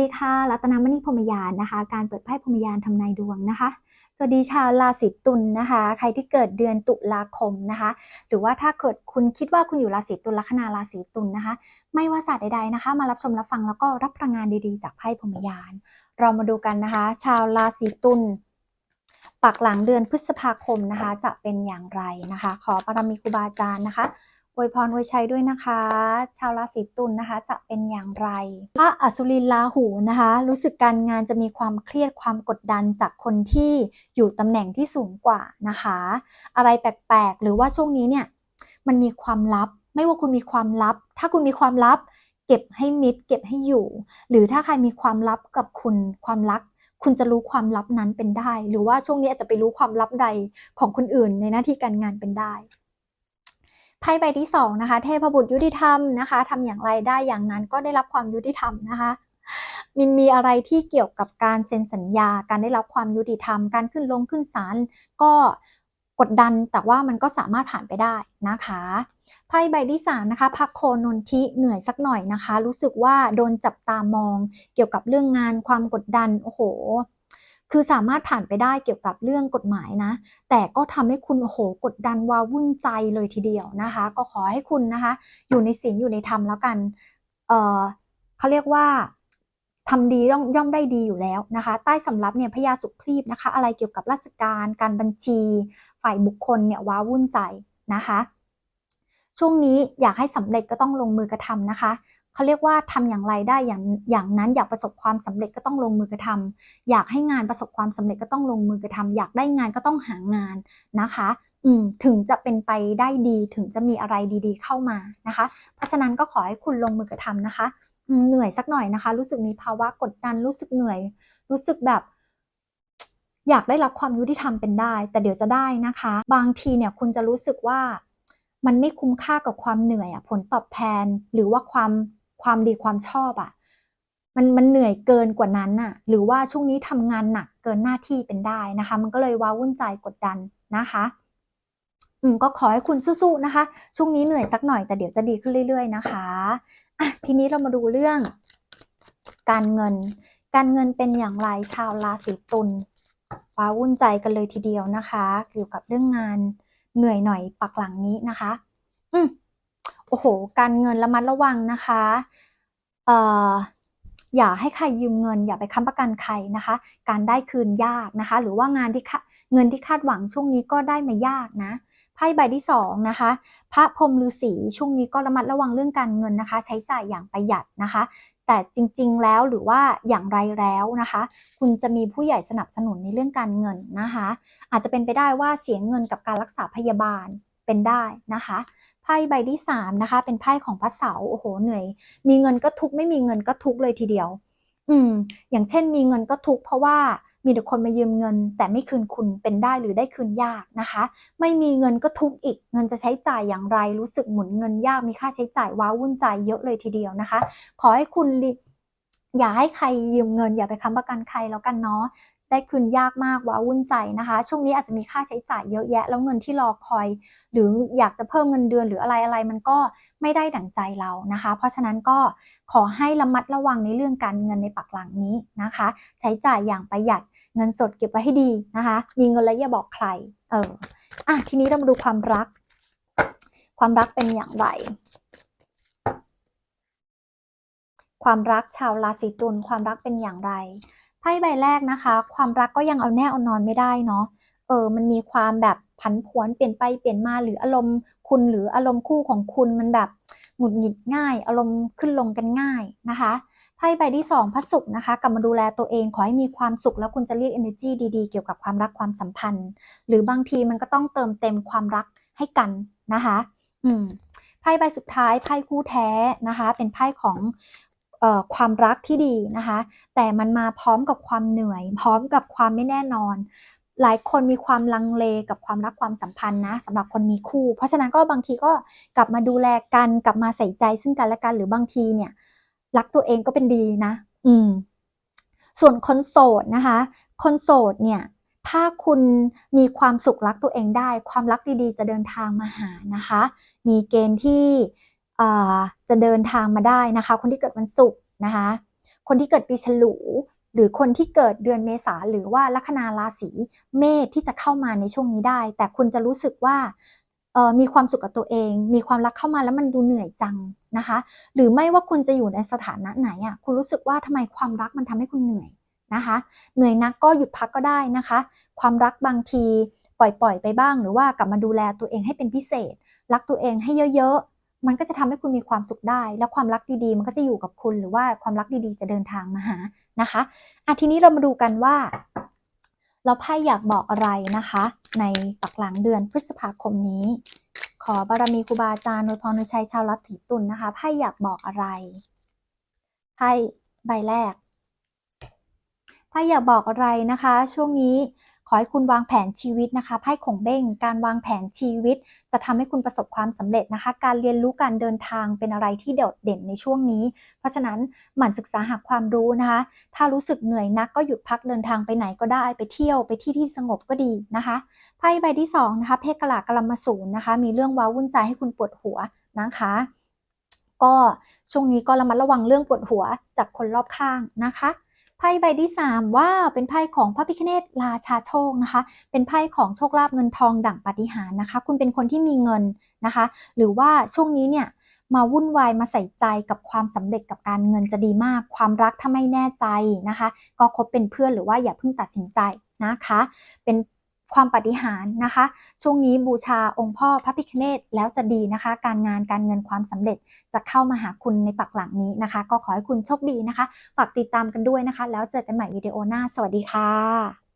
ดีค่ะรัตนมณีพรมยานนะคะ การเปิดไพ่พรมยานทำนายดวงนะคะ สวัสดีชาวราศีตุลนะคะ ใครที่เกิดเดือนตุลาคมนะคะ หรือว่าถ้าเกิดคุณคิดว่าคุณอยู่ราศีตุลลัคนาราศีตุลนะคะ ไม่ว่าศาสตร์ใดๆนะคะ มารับชมรับฟังแล้วก็รับพลังงานดีๆ จากไพ่พรมยาน เรามาดูกันนะคะ ชาวราศีตุลปักหลังเดือนพฤษภาคมนะคะ จะเป็นอย่างไรนะคะ ขอบารมีครูบาอาจารย์นะคะ อวยพรอวยชัยด้วยนะคะ ชาวราศีตุลนะคะ จะเป็นอย่างไรพระอสุรินลาหูนะคะ รู้สึกการงานจะมีความเครียดความกดดันจากคนที่อยู่ตำแหน่งที่สูงกว่านะคะ อะไรแปลกๆ หรือว่าช่วงนี้เนี่ยมันมีความลับ ไม่ว่าคุณมีความลับ ถ้าคุณมีความลับ เก็บให้มิดเก็บให้อยู่ หรือถ้าใครมีความลับกับคุณความรักคุณจะรู้ความลับนั้นเป็นได้ หรือว่าช่วงนี้อาจจะไปรู้ความลับใดของคนอื่นในหน้าที่การงานเป็นได้ ไพ่ใบที่สองนะคะ เทพบุตรยุติธรรมนะคะทำอย่างไรได้อย่างนั้นก็ได้รับความยุติธรรมนะคะ มินมีอะไรที่เกี่ยวกับการเซ็นสัญญา การได้รับความยุติธรรม การขึ้นลงขึ้นศาลก็กดดันแต่ว่ามันก็สามารถผ่านไปได้นะคะไพ่ใบที่สามนะคะพักโคนนทิเหนื่อยสักหน่อยนะคะ รู้สึกว่าโดนจับตามอง เกี่ยวกับเรื่องงานความกดดันโอ้โห คือสามารถผ่านไปได้เกี่ยวกับเรื่องกฎหมายนะ แต่ก็ทำให้คุณโหกดดันวาวุ่นใจเลยทีเดียวนะคะ ก็ขอให้คุณนะคะ อยู่ในศีลอยู่ในธรรมแล้วกันเออเขาเรียกว่าทำดีย่อมย่อมได้ดีอยู่แล้วนะคะ ใต้สำรับเนี่ยพญาสุครีบนะคะ อะไรเกี่ยวกับราชการการบัญชี ฝ่ายบุคคลเนี่ยว้าวุ่นใจนะคะ ช่วงนี้อยากให้สำเร็จก็ต้องลงมือกระทำนะคะ เขาเรียกว่าทำอย่างไรได้อย่างอย่างนั้นอยากประสบความสำเร็จก็ต้องลงมือกระทำอยากให้งานประสบความสำเร็จก็ต้องลงมือกระทำอยากได้งานก็ต้องหางานนะคะอืมถึงจะเป็นไปได้ดีถึงจะมีอะไรดีๆ เข้ามานะคะ เพราะฉะนั้นก็ขอให้คุณลงมือกระทำนะคะเหนื่อยสักหน่อยนะคะ รู้สึกมีภาวะกดดันรู้สึกเหนื่อย รู้สึกแบบ อยากได้รับความยุติธรรมเป็นได้ แต่เดี๋ยวจะได้นะคะ บางทีเนี่ยคุณจะรู้สึกว่ามันไม่คุ้มค่ากับความเหนื่อยอะผลตอบแทนหรือว่าความ ความดีความชอบอะมันมันเหนื่อยเกินกว่านั้นอะหรือว่าช่วงนี้ทำงานหนักเกินหน้าที่เป็นได้นะคะ มันก็เลยว้าวุ่นใจกดดันนะคะอืมก็ขอให้คุณสู้ๆนะคะ ช่วงนี้เหนื่อยสักหน่อยแต่เดี๋ยวจะดีขึ้นเรื่อย ๆ นะคะอะทีนี้เรามาดูเรื่อง การเงิน การเงินเป็นอย่างไรชาวราศีตุลว้าวุ่นใจกันเลยทีเดียวนะคะ เกี่ยวกับเรื่องงานเหนื่อยหน่อยปักหลังนี้นะคะ อืม โอ้โห การเงินระมัดระวังนะคะเอ่ออย่าให้ใครยืมเงิน อย่าไปค้ำประกันใครนะคะ การได้คืนยากนะคะ หรือว่างานที่เงินที่คาดหวังช่วงนี้ก็ได้มายากนะไพ่ใบที่สองนะคะพระพรมฤาษีช่วงนี้ก็ระมัดระวังเรื่องการเงินนะคะ ใช้จ่ายอย่างประหยัดนะคะ แต่จริงๆแล้วหรือว่าอย่างไรแล้วนะคะ คุณจะมีผู้ใหญ่สนับสนุนในเรื่องการเงินนะคะ อาจจะเป็นไปได้ว่าเสียเงินกับการรักษาพยาบาลเป็นได้นะคะ พ่ใบที่สามนะคะ เป็นไพ่ของพระเสาโอ้โหเหนื่อย มีเงินก็ทุกไม่มีเงินก็ทุกเลยทีเดียว อืม อย่างเช่นมีเงินก็ทุกเพราะว่ามีแต่คนมายืมเงิน แต่ไม่คืนคุณเป็นได้หรือได้คืนยากนะคะ ไม่มีเงินก็ทุกอีก เงินจะใช้จ่ายอย่างไรรู้สึกหมุนเงินยากมีค่าใช้จ่ายว้าวุ่นใจเยอะเลยทีเดียวนะคะ ขอให้คุณอย่าให้ใครยืมเงิน อย่าไปค้ำประกันใครแล้วกันเนาะ ได้คืนยากมากว้าวุ่นใจนะคะ ช่วงนี้อาจจะมีค่าใช้จ่ายเยอะแยะ แล้วเงินที่รอคอย หรืออยากจะเพิ่มเงินเดือนหรืออะไรอะไรมันก็ไม่ได้ดั่งใจเรานะคะ เพราะฉะนั้นก็ขอให้ระมัดระวังในเรื่องการเงินในปักหลังนี้นะคะ ใช้จ่ายอย่างประหยัดเงินสดเก็บไว้ให้ดีนะคะ มีเงินแล้วอย่าบอกใคร เอออะทีนี้เรามาดูความรัก ความรักเป็นอย่างไร ความรักชาวราศีตุลความรักเป็นอย่างไร ไพ่ใบแรกนะคะ ความรักก็ยังเอาแน่เอานอนไม่ได้เนาะเออมันมีความแบบผันผวนเปลี่ยนไปเปลี่ยนมาหรืออารมณ์คุณหรืออารมณ์คู่ของคุณมันแบบหงุดหงิดง่าย อารมณ์ขึ้นลงกันง่ายนะคะไพ่ใบที่2พระศุกร์นะคะกลับมาดูแลตัวเองขอให้มีความสุขแล้วคุณจะเรียก energy ดีๆ เกี่ยวกับความรักความสัมพันธ์ หรือบางทีมันก็ต้องเติมเต็มความรักให้กันนะคะ อืมไพ่ใบสุดท้ายไพ่คู่แท้นะคะ เป็นไพ่ของ ความรักที่ดีนะคะ แต่มันมาพร้อมกับความเหนื่อย พร้อมกับความไม่แน่นอน หลายคนมีความลังเลกับความรักความสัมพันธ์นะสำหรับคนมีคู่ เพราะฉะนั้นก็บางทีก็กลับมาดูแลกันกลับมาใส่ใจซึ่งกันและกันหรือบางทีเนี่ย รักตัวเองก็เป็นดีนะ อืม ส่วนคนโสดนะคะ คนโสดเนี่ยถ้าคุณมีความสุขรักตัวเองได้ ความรักดีๆ จะเดินทางมาหานะคะ มีเกณฑ์ที่ จะเดินทางมาได้นะคะ คนที่เกิดวันศุกร์นะคะ คนที่เกิดปีฉลู หรือคนที่เกิดเดือนเมษาหรือว่าลัคนาราศีเมษที่จะเข้ามาในช่วงนี้ได้ แต่คุณจะรู้สึกว่ามีความสุขกับตัวเอง มีความรักเข้ามาแล้วมันดูเหนื่อยจังนะคะ หรือไม่ว่าคุณจะอยู่ในสถานะไหนอะคุณรู้สึกว่าทำไมความรักมันทำให้คุณเหนื่อยนะคะ เหนื่อยนักก็หยุดพักก็ได้นะคะ ความรักบางทีปล่อยๆไปบ้าง หรือว่ากลับมาดูแลตัวเองให้เป็นพิเศษ รักตัวเองให้เยอะๆ มันก็จะทำให้คุณมีความสุขได้ แล้วความรักดีๆ มันก็จะอยู่กับคุณหรือว่าความรักดีๆ จะเดินทางมาหานะคะอะทีนี้เรามาดูกันว่า เราไพ่อยากบอกอะไรนะคะ ในปักหลังเดือนพฤษภาคมนี้ ขอบารมีครูบาอาจารย์อวยพรในชัยชาวลัทธิตุลนะคะไพ่อยากบอกอะไรไพ่ใบแรกไพ่อยากบอกอะไรนะคะ ช่วงนี้ ขอให้คุณวางแผนชีวิตนะคะไพ่ของเบ้ง การวางแผนชีวิต จะทำให้คุณประสบความสำเร็จนะคะ การเรียนรู้การเดินทางเป็นอะไรที่โดดเด่นในช่วงนี้ เพราะฉะนั้นหมั่นศึกษาหาความรู้นะคะ ถ้ารู้สึกเหนื่อยนักก็หยุดพักเดินทางไปไหนก็ได้ไปเที่ยวไปที่ที่สงบก็ดีนะคะไพ่ใบที่สองนะคะเพกกลากลมาสูนนะคะ มีเรื่องว้าวุ่นใจให้คุณปวดหัวนะคะ ก็ช่วงนี้ก็ระมัดระวังเรื่องปวดหัวจากคนรอบข้างนะคะ ไพ่ใบที่ 3 ว่าเป็นไพ่ของพระพิคเนตราชาโชคนะคะ เป็นไพ่ของโชคลาภเงินทองดั่งปาฏิหาริย์นะคะ คุณเป็นคนที่มีเงินนะคะ หรือว่าช่วงนี้เนี่ยมาวุ่นวายมาใส่ใจกับความสำเร็จกับการเงินจะดีมาก ความรักถ้าไม่แน่ใจนะคะ ก็คบเป็นเพื่อนหรือว่าอย่าเพิ่งตัดสินใจนะคะ เป็น ความปฏิหารนะคะ ช่วงนี้บูชาองค์พ่อพระพิคเนตแล้วจะดีนะคะ การงานการเงินความสำเร็จจะเข้ามาหาคุณในปักหลังนี้นะคะ ก็ขอให้คุณโชคดีนะคะ ฝากติดตามกันด้วยนะคะ แล้วเจอกันใหม่วิดีโอหน้า สวัสดีค่ะ